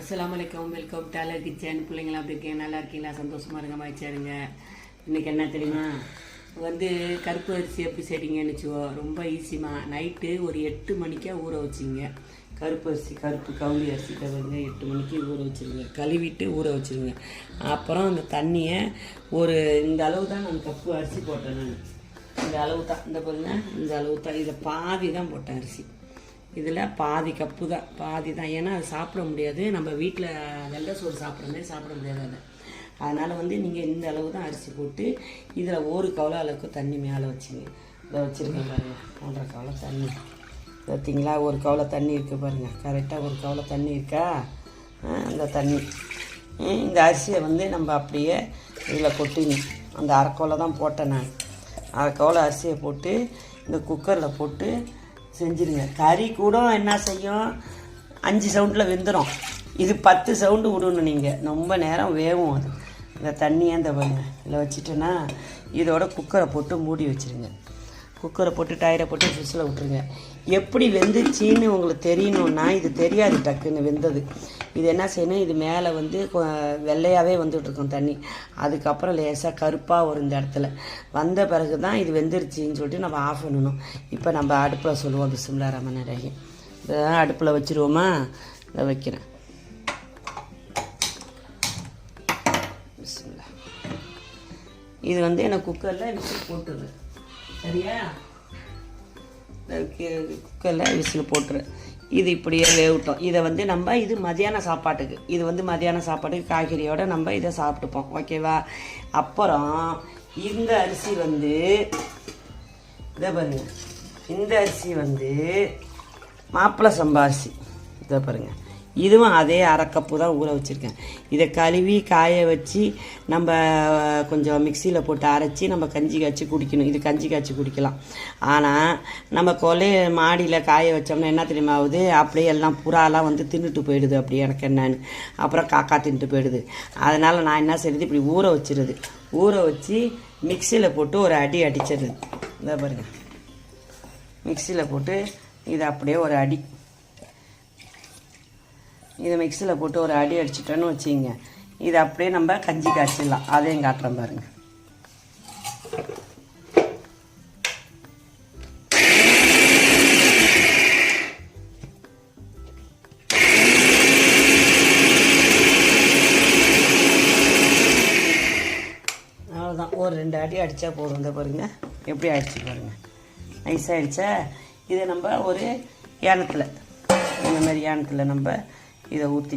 அஸ்லாம் வலைக்கம் welcome Taylor kitchen பிள்ளைங்களாம் அப்படி இருக்கீங்க? நல்லா இருக்கீங்களா? சந்தோஷமாக இருங்க மாய்ச்சாருங்க இன்னைக்கு என்ன தெரியுமா? வந்து கருப்பு அரிசி எப்படி செய்றீங்கன்னு வச்சுக்கோ ரொம்ப ஈஸிமா நைட்டு ஒரு எட்டு மணிக்கே ஊற வச்சிங்க கருப்பு அரிசி கருப்பு கவுளி அரிசி தவிர்ங்க எட்டு மணிக்கு ஊற வச்சிருங்க. கழுவிட்டு ஊற வச்சுருங்க. அப்புறம் அந்த தண்ணியை ஒரு இந்த அளவு தான் நான் கப்பு அரிசி போட்டேன் நான். இந்த அளவு தான். இந்த பாருங்க இந்த அளவு தான். இதை பாதி தான் போட்டேன் அரிசி. இதில் பாதி கப்பு தான் பாதி தான். ஏன்னா அது சாப்பிட முடியாது. நம்ம வீட்டில் வெள்ளை சோறு சாப்பிட்ற மாதிரி சாப்பிட முடியாது அதை. அதனால் வந்து நீங்கள் இந்த அளவு தான் அரிசி போட்டு இதில் ஒரு கவலை அளவுக்கு தண்ணி மேலே வச்சுங்க. இதை வச்சுருக்கேன் பாருங்கள் ஒன்றரை கவலை தண்ணி. பார்த்தீங்களா ஒரு கவலை தண்ணி இருக்குது பாருங்கள் கரெக்டாக ஒரு கவலை தண்ணி இருக்கா? அந்த தண்ணி. இந்த அரிசியை வந்து நம்ம அப்படியே இதில் கொட்டிடணும் அந்த அரைக்கோலை தான் போட்டேன் நான். அரைக்கோலை அரிசியை போட்டு இந்த குக்கரில் போட்டு செஞ்சிருங்க. கறி கூட என்ன செய்யும்? அஞ்சு சவுண்டில் வெந்துடும் இது பத்து சவுண்டு விடணும் நீங்கள் ரொம்ப நேரம் வேகும் அது. இந்த தண்ணியாக இந்த பாருங்க இதில் வச்சுட்டேன்னா இதோட குக்கரை போட்டு மூடி வச்சிருங்க. குக்கரை போட்டு டயரை போட்டு ஃபிஷ்ஷில் விட்ருங்க எப்படி வெந்துச்சின்னு உங்களுக்கு தெரியணுன்னா இது தெரியாது டக்குன்னு வெந்தது. இது என்ன செய்யணும்? இது மேலே வந்து வெள்ளையாகவே வந்துட்டுருக்கும் தண்ணி. அதுக்கப்புறம் லேசாக கருப்பாக வரும் இந்த இடத்துல. வந்த பிறகு தான் இது வெந்துருச்சின்னு சொல்லிட்டு நம்ம ஆஃப் பண்ணணும். இப்போ நம்ம அடுப்பில் சொல்லுவோம் பிசுமிலா ரமண ரஹீம். இதை அடுப்பில் வச்சுருவோமா? இதை வைக்கிறேன். இது வந்து எனக்கு குக்கரில் விசில் போட்டுரு சரியா? குக்கரில் விசில் போட்டுரு. இது இப்படியே வேவிட்டோம் இதை வந்து நம்ம இது மதியான சாப்பாட்டுக்கு. இது வந்து மதியான சாப்பாட்டுக்கு காய்கறியோட நம்ம இதை சாப்பிட்டுப்போம். ஓகேவா? அப்புறம் இந்த அரிசி வந்து இதை பாருங்கள் இந்த அரிசி வந்து மாப்பிள்ளை சம்பா அரிசி. இதை பாருங்கள் இதுவும் அதே அரைக்கப்பு தான் ஊற வச்சுருக்கேன். இதை கழுவி காய வச்சு நம்ம கொஞ்சம் மிக்சியில் போட்டு அரைச்சி நம்ம கஞ்சி காய்ச்சி குடிக்கணும். இது கஞ்சி காய்ச்சி குடிக்கலாம். ஆனால் நம்ம கொலை மாடியில் காய வச்சோம்னா என்ன தெரியுமா ஆகுது? அப்படியே எல்லாம் புறாலாம் வந்து தின்னுட்டு போயிடுது அப்படி எனக்கு என்னன்னு. அப்புறம் காக்கா தின்னுட்டு போயிடுது. அதனால் நான் என்ன செய்யுது இப்படி ஊற வச்சிருது. ஊற வச்சு மிக்சியில் போட்டு ஒரு அடி அடிச்சிடுது. இதை பாருங்க. மிக்சியில் போட்டு இதை அப்படியே ஒரு அடி இதை மிக்சியில் போட்டு ஒரு அடி அடிச்சிட்டோன்னு வச்சுங்க. இதை அப்படியே நம்ம கஞ்சி காய்ச்சிடலாம். அதையும் காட்டுறோம் பாருங்க. அவ்வளோதான் ஒரு ரெண்டு அடி அடித்தா போதும். இந்த பாருங்க. எப்படி ஆயிடுச்சு பாருங்க. நைஸாக ஆயிடுச்சா? இதை நம்ம ஒரு ஏனத்தில் இந்த மாதிரி ஏனத்தில் நம்ம இதை ஊற்றி